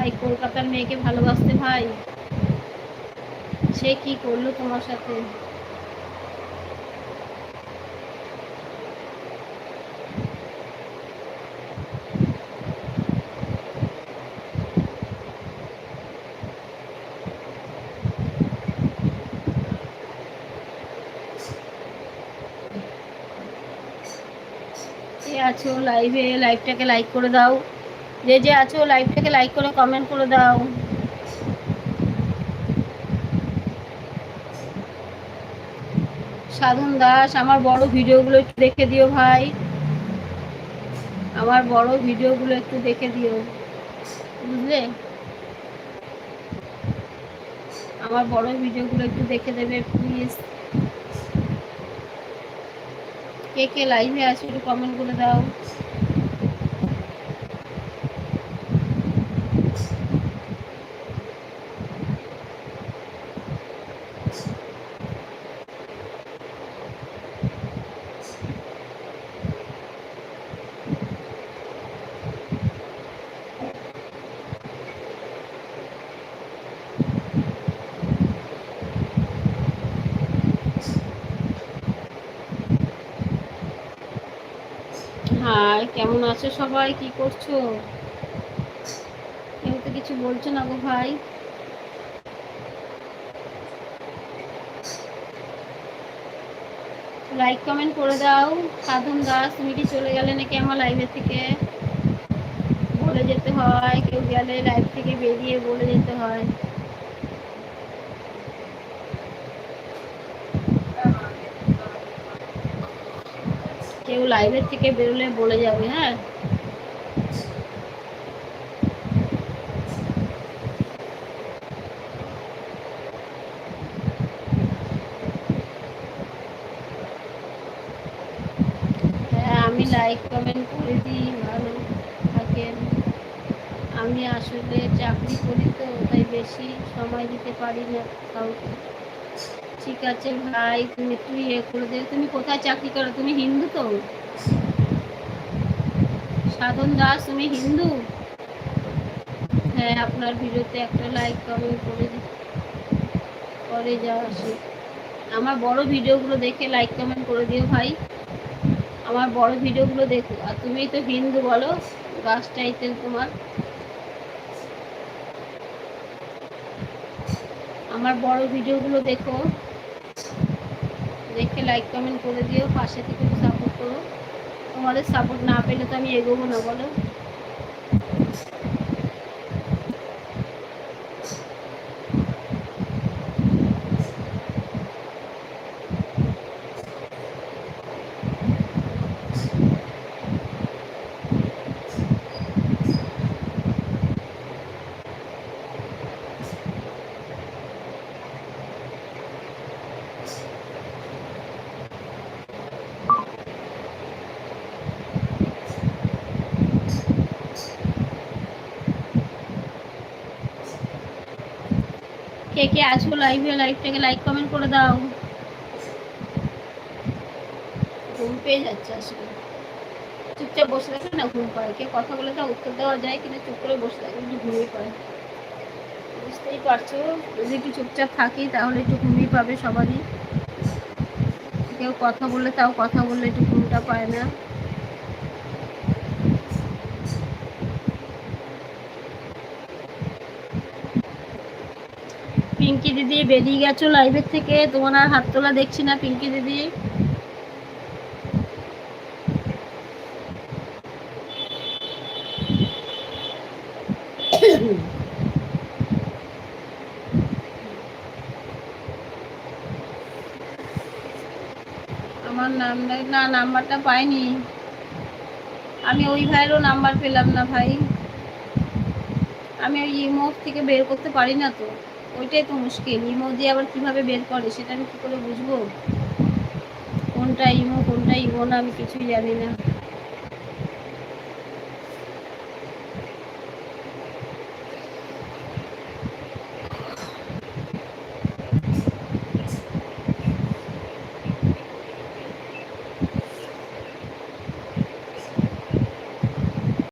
ভাই, কলকাতার মেয়েকে ভালোবাসতে ভাই। সে কি করল তোমার সাথে? আছো লাইভে লাইভটাকে লাইক করে দাও। যে যে আছো লাইভটাকে লাইক করে কমেন্ট করে দাও। সাধন দাস, আমার বড় ভিডিওগুলো একটু দেখে দিও ভাই। আমার বড় ভিডিওগুলো একটু দেখে দিও। বুঝলে? আমার বড় ভিডিওগুলো একটু দেখে দেবে প্লিজ কে কে লাইভে আছে একটু কমেন্ট করে দাও। হাই, কেমন আছো সবাই? কি করছ? কেউ তো কিছু বলছো না গো ভাই। লাইক কমেন্ট করে দাও। সাধন দাস তুমি কি চলে গেলে নাকি আমার লাইভের থেকে? বলে যেতে হয়, কেউ গেলে লাইভ থেকে বেরিয়ে বলে যেতে হয়। কেউ লাইভের থেকে বেরোলে বলে যাবে হ্যাঁ? হ্যাঁ আমি লাইক কমেন্ট করে দিই, ভালো থাকেন আমি আসলে চাকরি করি তো, তাই বেশি সময় দিতে পারি না কাউকে। ঠিক আছে ভাই, তুমি একটু ইয়ে করে দেবে তুমি কোথায় চাকরি করো? তুমি হিন্দু তো? সাধন দাস, তুমি হিন্দু? হ্যাঁ আপনার ভিডিওতে একটা লাইক কমেন্ট করে করে যাওয়া আসে। আমার বড় ভিডিওগুলো দেখে লাইক কমেন্ট করে দিও ভাই। আমার বড় ভিডিওগুলো দেখো। আর তুমি তো হিন্দু বলো গাছ টাইটেল তোমার। আমার বড় ভিডিওগুলো দেখো। দেখে লাইক কমেন্ট করে দিও, পাশে থেকে সাপোর্ট করো। তোমাদের সাপোর্ট না পেলে তো আমি এগোবো না, বলো। কে কে আছো লাইভে লাইভটাকে লাইক কমেন্ট করে দাও। ঘুম পেয়ে যাচ্ছে আসলে। চুপচাপ বসে থাকে না ঘুম পায়। কে কথা বলে তা উত্তর দেওয়া যায় কিন্তু চুপ করে বসে থাকে, একটু ঘুমিয়ে পড়ে। বুঝতেই পারছ? যদি একটু চুপচাপ থাকি তাহলে একটু ঘুমিয়ে পাবে সবারই। কেউ কথা বললে তাও কথা বললে একটু ঘুমটা পায় না। পিঙ্কি দিদি বেরিয়ে গেছো লাইভের থেকে। তোমার আর হাত তোলা দেখছি না, পিঙ্কি দিদি। আমার নাম্বার না, নাম্বারটা পাইনি। আমি ওই ভাইয়েরও নাম্বার পেলাম না ভাই। আমি ওই ইমো থেকে বের করতে পারি না তো। ওইটাই তো মুশকিল। ইমো দিয়ে আবার কীভাবে বের করে সেটা আমি কী করে বুঝব? কোনটা ইমো কোনটা ইমো না আমি কিছুই জানি না।